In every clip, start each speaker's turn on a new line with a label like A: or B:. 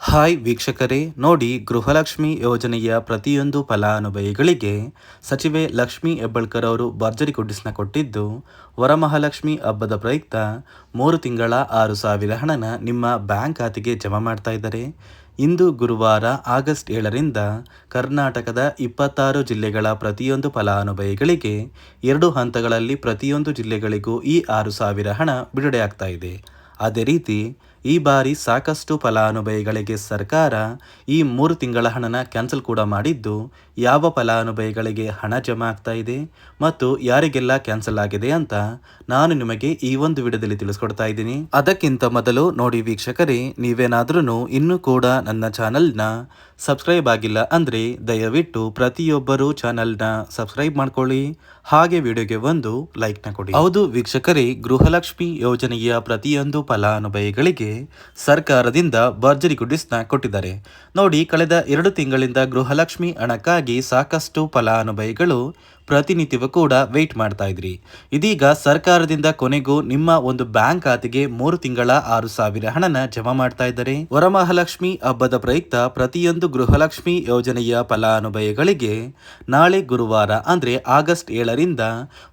A: Hi ವೀಕ್ಷಕರೇ, ನೋಡಿ ಗೃಹಲಕ್ಷ್ಮಿ ಯೋಜನೆಯ ಪ್ರತಿಯೊಂದು ಫಲಾನುಭವಿಗಳಿಗೆ ಸಚಿವೆ ಲಕ್ಷ್ಮಿ ಹೆಬ್ಬಳ್ಕರ್ ಅವರು ಭರ್ಜರಿ ಕುಡ್ಡಿಸ್ನ ಕೊಟ್ಟಿದ್ದು, ವರಮಹಾಲಕ್ಷ್ಮಿ ಹಬ್ಬದ ಪ್ರಯುಕ್ತ ಮೂರು ತಿಂಗಳ ಆರು ಸಾವಿರ ಹಣನ ನಿಮ್ಮ ಬ್ಯಾಂಕ್ ಖಾತೆಗೆ ಜಮಾ ಮಾಡ್ತಾ ಇದ್ದಾರೆ. ಇಂದು ಗುರುವಾರ ಆಗಸ್ಟ್ ಏಳರಿಂದ ಕರ್ನಾಟಕದ ಇಪ್ಪತ್ತಾರು ಜಿಲ್ಲೆಗಳ ಪ್ರತಿಯೊಂದು ಫಲಾನುಭವಿಗಳಿಗೆ ಎರಡು ಹಂತಗಳಲ್ಲಿ ಪ್ರತಿಯೊಂದು ಜಿಲ್ಲೆಗಳಿಗೂ ಈ ಆರು ಸಾವಿರ ಹಣ ಬಿಡುಗಡೆಯಾಗ್ತಾ ಇದೆ. ಅದೇ ರೀತಿ ಈ ಬಾರಿ ಸಾಕಷ್ಟು ಫಲಾನುಭವಿಗಳಿಗೆ ಸರ್ಕಾರ ಈ ಮೂರು ತಿಂಗಳ ಹಣನ ಕ್ಯಾನ್ಸಲ್ ಕೂಡ ಮಾಡಿದ್ದು, ಯಾವ ಫಲಾನುಭವಿಗಳಿಗೆ ಹಣ ಜಮಾ ಆಗ್ತಾ ಇದೆ ಮತ್ತು ಯಾರಿಗೆಲ್ಲ ಕ್ಯಾನ್ಸಲ್ ಆಗಿದೆ ಅಂತ ನಾನು ನಿಮಗೆ ಈ ಒಂದು ವಿಡಿಯೋದಲ್ಲಿ ತಿಳಿಸ್ಕೊಡ್ತಾ ಇದ್ದೀನಿ. ಅದಕ್ಕಿಂತ ಮೊದಲು ನೋಡಿ ವೀಕ್ಷಕರೇ ನೀವೇನಾದ್ರೂ ಇನ್ನೂ ಕೂಡ ನನ್ನ ಚಾನಲ್ನ ಸಬ್ಸ್ಕ್ರೈಬ್ ಆಗಿಲ್ಲ ಅಂದರೆ ದಯವಿಟ್ಟು ಪ್ರತಿಯೊಬ್ಬರು ಚಾನಲ್ನ ಸಬ್ಸ್ಕ್ರೈಬ್ ಮಾಡ್ಕೊಳ್ಳಿ. ಹಾಗೆ ವಿಡಿಯೋಗೆ ಒಂದು ಲೈಕ್ನ ಕೊಡಿ. ಹೌದು ವೀಕ್ಷಕರೇ, ಗೃಹಲಕ್ಷ್ಮಿ ಯೋಜನೆಯ ಪ್ರತಿಯೊಂದು ಫಲಾನುಭವಿಗಳಿಗೆ ಸರ್ಕಾರದಿಂದ ಭರ್ಜರಿ ಗುಡ್ಡಿಸ್ನ ಕೊಟ್ಟಿದ್ದಾರೆ. ನೋಡಿ, ಕಳೆದ ಎರಡು ತಿಂಗಳಿಂದ ಗೃಹಲಕ್ಷ್ಮಿ ಹಣಕ್ಕಾಗಿ ಸಾಕಷ್ಟು ಫಲಾನುಭವಿಗಳು ಪ್ರತಿನಿತ್ಯವೂ ಕೂಡ ವೆಯ್ಟ್ ಮಾಡ್ತಾ ಇದ್ರಿ. ಇದೀಗ ಸರ್ಕಾರದಿಂದ ಕೊನೆಗೂ ನಿಮ್ಮ ಒಂದು ಬ್ಯಾಂಕ್ ಖಾತೆಗೆ ಮೂರು ತಿಂಗಳ ಆರು ಸಾವಿರ ಹಣನ ಜಮಾ ಮಾಡ್ತಾ ಇದ್ದಾರೆ. ವರಮಹಾಲಕ್ಷ್ಮಿ ಹಬ್ಬದ ಪ್ರಯುಕ್ತ ಪ್ರತಿಯೊಂದು ಗೃಹಲಕ್ಷ್ಮಿ ಯೋಜನೆಯ ಫಲಾನುಭವಿಗಳಿಗೆ ನಾಳೆ ಗುರುವಾರ, ಅಂದ್ರೆ ಆಗಸ್ಟ್ ಏಳರಿಂದ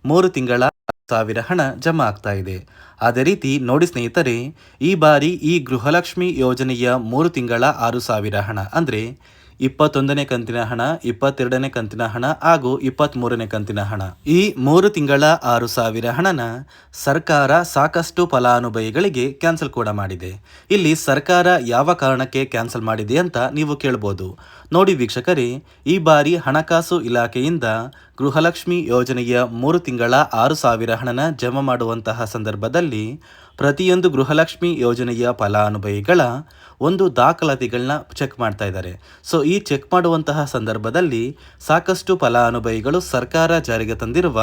A: ಮೂರು ತಿಂಗಳ ಸಾವಿರ ಹಣ ಜಮಾ ಆಗ್ತಾ ಇದೆ. ಅದೇ ರೀತಿ ನೋಡಿ ಸ್ನೇಹಿತರೆ, ಈ ಬಾರಿ ಈ ಗೃಹಲಕ್ಷ್ಮಿ ಯೋಜನೆಯ ಮೂರು ತಿಂಗಳ ಆರು ಸಾವಿರ ಹಣ, ಅಂದ್ರೆ ಇಪ್ಪತ್ತೊಂದನೇ ಕಂತಿನ ಹಣ, ಇಪ್ಪತ್ತೆರಡನೇ ಕಂತಿನ ಹಣ ಹಾಗೂ ಇಪ್ಪತ್ತ್ಮೂರನೇ ಕಂತಿನ ಹಣ. ಈ ಮೂರು ತಿಂಗಳ ಆರು ಸಾವಿರ ಹಣನ ಸರ್ಕಾರ ಸಾಕಷ್ಟು ಫಲಾನುಭವಿಗಳಿಗೆ ಕ್ಯಾನ್ಸಲ್ ಕೂಡ ಮಾಡಿದೆ. ಇಲ್ಲಿ ಸರ್ಕಾರ ಯಾವ ಕಾರಣಕ್ಕೆ ಕ್ಯಾನ್ಸಲ್ ಮಾಡಿದೆ ಅಂತ ನೀವು ಕೇಳ್ಬೋದು. ನೋಡಿ ವೀಕ್ಷಕರೇ, ಈ ಬಾರಿ ಹಣಕಾಸು ಇಲಾಖೆಯಿಂದ ಗೃಹಲಕ್ಷ್ಮಿ ಯೋಜನೆಯ ಮೂರು ತಿಂಗಳ ಆರು ಸಾವಿರ ಹಣನ ಜಮಾ ಮಾಡುವಂತಹ ಸಂದರ್ಭದಲ್ಲಿ ಪ್ರತಿಯೊಂದು ಗೃಹಲಕ್ಷ್ಮಿ ಯೋಜನೆಯ ಫಲಾನುಭವಿಗಳ ಒಂದು ದಾಖಲಾತಿಗಳನ್ನ ಚೆಕ್ ಮಾಡ್ತಾ ಇದ್ದಾರೆ. ಸೊ ಈ ಚೆಕ್ ಮಾಡುವಂತಹ ಸಂದರ್ಭದಲ್ಲಿ ಸಾಕಷ್ಟು ಫಲಾನುಭವಿಗಳು ಸರ್ಕಾರ ಜಾರಿಗೆ ತಂದಿರುವ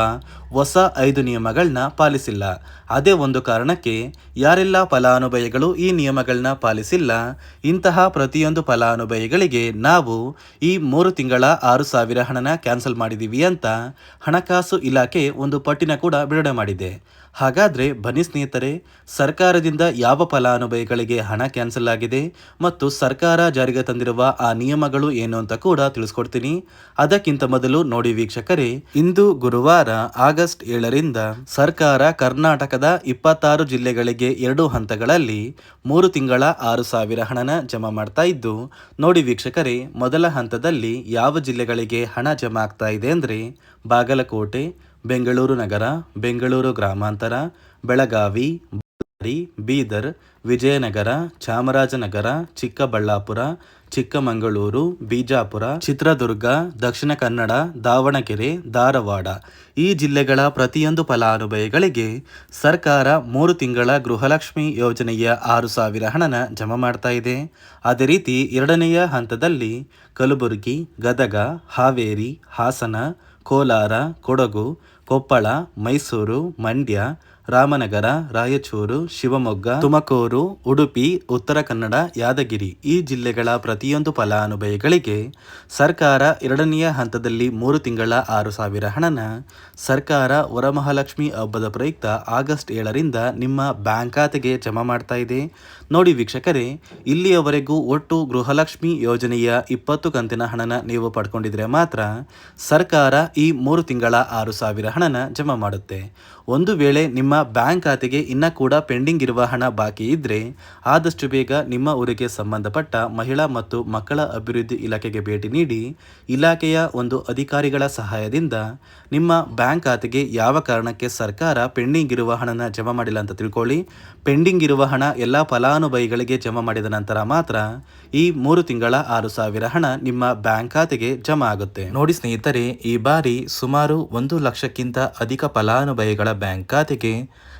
A: ಹೊಸ ಐದು ನಿಯಮಗಳನ್ನ ಪಾಲಿಸಿಲ್ಲ. ಅದೇ ಒಂದು ಕಾರಣಕ್ಕೆ ಯಾರೆಲ್ಲ ಫಲಾನುಭವಿಗಳು ಈ ನಿಯಮಗಳನ್ನ ಪಾಲಿಸಿಲ್ಲ, ಇಂತಹ ಪ್ರತಿಯೊಂದು ಫಲಾನುಭವಿಗಳಿಗೆ ನಾವು ಈ ಮೂರು ತಿಂಗಳ ಆರು ಸಾವಿರ ಹಣನ ಕ್ಯಾನ್ಸಲ್ ಮಾಡಿದ್ದೀವಿ ಅಂತ ಹಣಕಾಸು ಇಲಾಖೆ ಒಂದು ಪಟ್ಟಿನ ಕೂಡ ಬಿಡುಗಡೆ ಮಾಡಿದೆ. ಹಾಗಾದರೆ ಬನ್ನಿ ಸ್ನೇಹಿತರೆ ಸರ್ಕಾರದಿಂದ ಯಾವ ಫಲಾನುಭವಿಗಳಿಗೆ ಹಣ ಕ್ಯಾನ್ಸಲ್ ಆಗಿದೆ ಮತ್ತು ಸರ್ಕಾರ ಜಾರಿಗೆ ತಂದಿರುವ ಆ ನಿಯಮಗಳು ಏನು ಅಂತ ಕೂಡ ತಿಳಿಸ್ಕೊಡ್ತೀನಿ. ಅದಕ್ಕಿಂತ ಮೊದಲು ನೋಡಿ ವೀಕ್ಷಕರೇ, ಇಂದು ಗುರುವಾರ ಆಗಸ್ಟ್ ಏಳರಿಂದ ಸರ್ಕಾರ ಕರ್ನಾಟಕದ ಇಪ್ಪತ್ತಾರು ಜಿಲ್ಲೆಗಳಿಗೆ ಎರಡು ಹಂತಗಳಲ್ಲಿ ಮೂರು ತಿಂಗಳ ಆರು ಸಾವಿರ ಹಣನ ಜಮಾ ಮಾಡ್ತಾ ಇದ್ದು, ನೋಡಿ ವೀಕ್ಷಕರೇ, ಮೊದಲ ಹಂತದಲ್ಲಿ ಯಾವ ಜಿಲ್ಲೆಗಳಿಗೆ ಹಣ ಜಮಾ ಆಗ್ತಾ ಇದೆ ಅಂದರೆ ಬಾಗಲಕೋಟೆ, ಬೆಂಗಳೂರು ನಗರ, ಬೆಂಗಳೂರು ಗ್ರಾಮಾಂತರ, ಬೆಳಗಾವಿ ಬೀದರ್, ವಿಜಯನಗರ, ಚಾಮರಾಜನಗರ, ಚಿಕ್ಕಬಳ್ಳಾಪುರ, ಚಿಕ್ಕಮಗಳೂರು, ಬಿಜಾಪುರ, ಚಿತ್ರದುರ್ಗ, ದಕ್ಷಿಣ ಕನ್ನಡ, ದಾವಣಗೆರೆ, ಧಾರವಾಡ. ಈ ಜಿಲ್ಲೆಗಳ ಪ್ರತಿಯೊಂದು ಫಲಾನುಭವಿಗಳಿಗೆ ಸರ್ಕಾರ ಮೂರು ತಿಂಗಳ ಗೃಹಲಕ್ಷ್ಮಿ ಯೋಜನೆಯ ಆರು ಸಾವಿರ ಹಣನ ಜಮಾ ಮಾಡ್ತಾ ಇದೆ. ಅದೇ ರೀತಿ ಎರಡನೆಯ ಹಂತದಲ್ಲಿ ಕಲಬುರಗಿ, ಗದಗ, ಹಾವೇರಿ, ಹಾಸನ, ಕೋಲಾರ, ಕೊಡಗು, ಕೊಪ್ಪಳ, ಮೈಸೂರು, ಮಂಡ್ಯ ರಾಮನಗರ, ರಾಯಚೂರು, ಶಿವಮೊಗ್ಗ, ತುಮಕೂರು, ಉಡುಪಿ, ಉತ್ತರ ಕನ್ನಡ, ಯಾದಗಿರಿ ಈ ಜಿಲ್ಲೆಗಳ ಪ್ರತಿಯೊಂದು ಫಲಾನುಭವಿಗಳಿಗೆ ಸರ್ಕಾರ ಎರಡನೆಯ ಹಂತದಲ್ಲಿ ಮೂರು ತಿಂಗಳ ಆರು ಸಾವಿರ ಹಣನ ಸರ್ಕಾರ ವರಮಹಾಲಕ್ಷ್ಮಿ ಹಬ್ಬದ ಪ್ರಯುಕ್ತ ಆಗಸ್ಟ್ ಏಳರಿಂದ ನಿಮ್ಮ ಬ್ಯಾಂಕ್ ಖಾತೆಗೆ ಜಮಾ ಮಾಡ್ತಾ ಇದೆ. ನೋಡಿ ವೀಕ್ಷಕರೇ, ಇಲ್ಲಿಯವರೆಗೂ ಒಟ್ಟು ಗೃಹಲಕ್ಷ್ಮಿ ಯೋಜನೆಯ ಇಪ್ಪತ್ತು ಕಂತಿನ ಹಣನ ನೀವು ಪಡ್ಕೊಂಡಿದ್ರೆ ಮಾತ್ರ ಸರ್ಕಾರ ಈ ಮೂರು ತಿಂಗಳ ಆರು ಸಾವಿರ ಹಣನ ಜಮಾ ಮಾಡುತ್ತೆ. ಒಂದು ವೇಳೆ ನಿಮ್ಮ ಬ್ಯಾಂಕ್ ಖಾತೆಗೆ ಇನ್ನೂ ಕೂಡ ಪೆಂಡಿಂಗ್ ಇರುವ ಹಣ ಬಾಕಿ ಇದ್ರೆ ಆದಷ್ಟು ಬೇಗ ನಿಮ್ಮ ಊರಿಗೆ ಸಂಬಂಧಪಟ್ಟ ಮಹಿಳಾ ಮತ್ತು ಮಕ್ಕಳ ಅಭಿವೃದ್ಧಿ ಇಲಾಖೆಗೆ ಭೇಟಿ ನೀಡಿ ಇಲಾಖೆಯ ಒಂದು ಅಧಿಕಾರಿಗಳ ಸಹಾಯದಿಂದ ನಿಮ್ಮ ಬ್ಯಾಂಕ್ ಖಾತೆಗೆ ಯಾವ ಕಾರಣಕ್ಕೆ ಸರ್ಕಾರ ಪೆಂಡಿಂಗ್ ಇರುವ ಹಣನ ಜಮಾ ಮಾಡಿಲ್ಲ ಅಂತ ತಿಳ್ಕೊಳ್ಳಿ. ಪೆಂಡಿಂಗ್ ಇರುವ ಹಣ ಎಲ್ಲ ಫಲಾನುಭವಿಗಳಿಗೆ ಜಮಾ ಮಾಡಿದ ನಂತರ ಮಾತ್ರ ಈ ಮೂರು ತಿಂಗಳ ಆರು ಸಾವಿರ ಹಣ ನಿಮ್ಮ ಬ್ಯಾಂಕ್ ಖಾತೆಗೆ ಜಮಾ ಆಗುತ್ತೆ. ನೋಡಿ ಸ್ನೇಹಿತರೆ, ಈ ಬಾರಿ ಸುಮಾರು ಒಂದು ಲಕ್ಷಕ್ಕಿಂತ ಅಧಿಕ ಫಲಾನುಭವಿಗಳ ಬ್ಯಾಂಕ್ ಖಾತೆಗೆ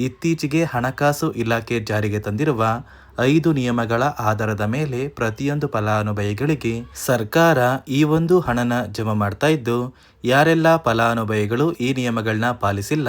A: ಇತ್ತೀಚೆಗೆ ಹಣಕಾಸು ಇಲಾಖೆ ಜಾರಿಗೆ ತಂದಿರುವ ಐದು ನಿಯಮಗಳ ಆಧಾರದ ಮೇಲೆ ಪ್ರತಿಯೊಂದು ಫಲಾನುಭವಿಗಳಿಗೆ ಸರ್ಕಾರ ಈ ಒಂದು ಹಣನ ಜಮಾ ಮಾಡ್ತಾ ಇದ್ದು, ಯಾರೆಲ್ಲ ಫಲಾನುಭವಿಗಳು ಈ ನಿಯಮಗಳನ್ನ ಪಾಲಿಸಿಲ್ಲ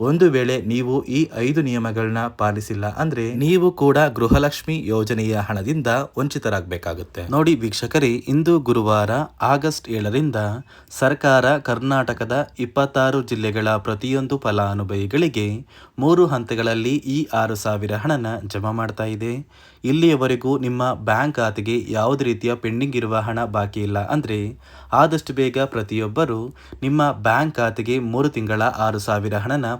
A: ಒಂದು ವೇಳೆ ನೀವು ಈ ಐದು ನಿಯಮಗಳನ್ನ ಪಾಲಿಸಿಲ್ಲ ಅಂದ್ರೆ ನೀವು ಕೂಡ ಗೃಹಲಕ್ಷ್ಮಿ ಯೋಜನೆಯ ಹಣದಿಂದ ವಂಚಿತರಾಗಬೇಕಾಗುತ್ತೆ. ನೋಡಿ ವೀಕ್ಷಕರೇ, ಇಂದು ಗುರುವಾರ ಆಗಸ್ಟ್ ಏಳರಿಂದ ಸರ್ಕಾರ ಕರ್ನಾಟಕದ ಇಪ್ಪತ್ತಾರು ಜಿಲ್ಲೆಗಳ ಪ್ರತಿಯೊಂದು ಫಲಾನುಭವಿಗಳಿಗೆ ಮೂರು ಹಂತಗಳಲ್ಲಿ ಈ ಆರು ಸಾವಿರ ಹಣನ ಜಮಾ ಮಾಡ್ತಾ ಇದೆ. ಇಲ್ಲಿಯವರೆಗೂ ನಿಮ್ಮ ಬ್ಯಾಂಕ್ ಖಾತೆಗೆ ಯಾವುದೇ ರೀತಿಯ ಪೆಂಡಿಂಗ್ ಇರುವ ಹಣ ಬಾಕಿ ಇಲ್ಲ ಅಂದರೆ ಆದಷ್ಟು ಬೇಗ ಪ್ರತಿಯೊಬ್ಬರು ನಿಮ್ಮ ಬ್ಯಾಂಕ್ ಖಾತೆಗೆ ಮೂರು ತಿಂಗಳ ಆರು ಸಾವಿರ ಹಣನ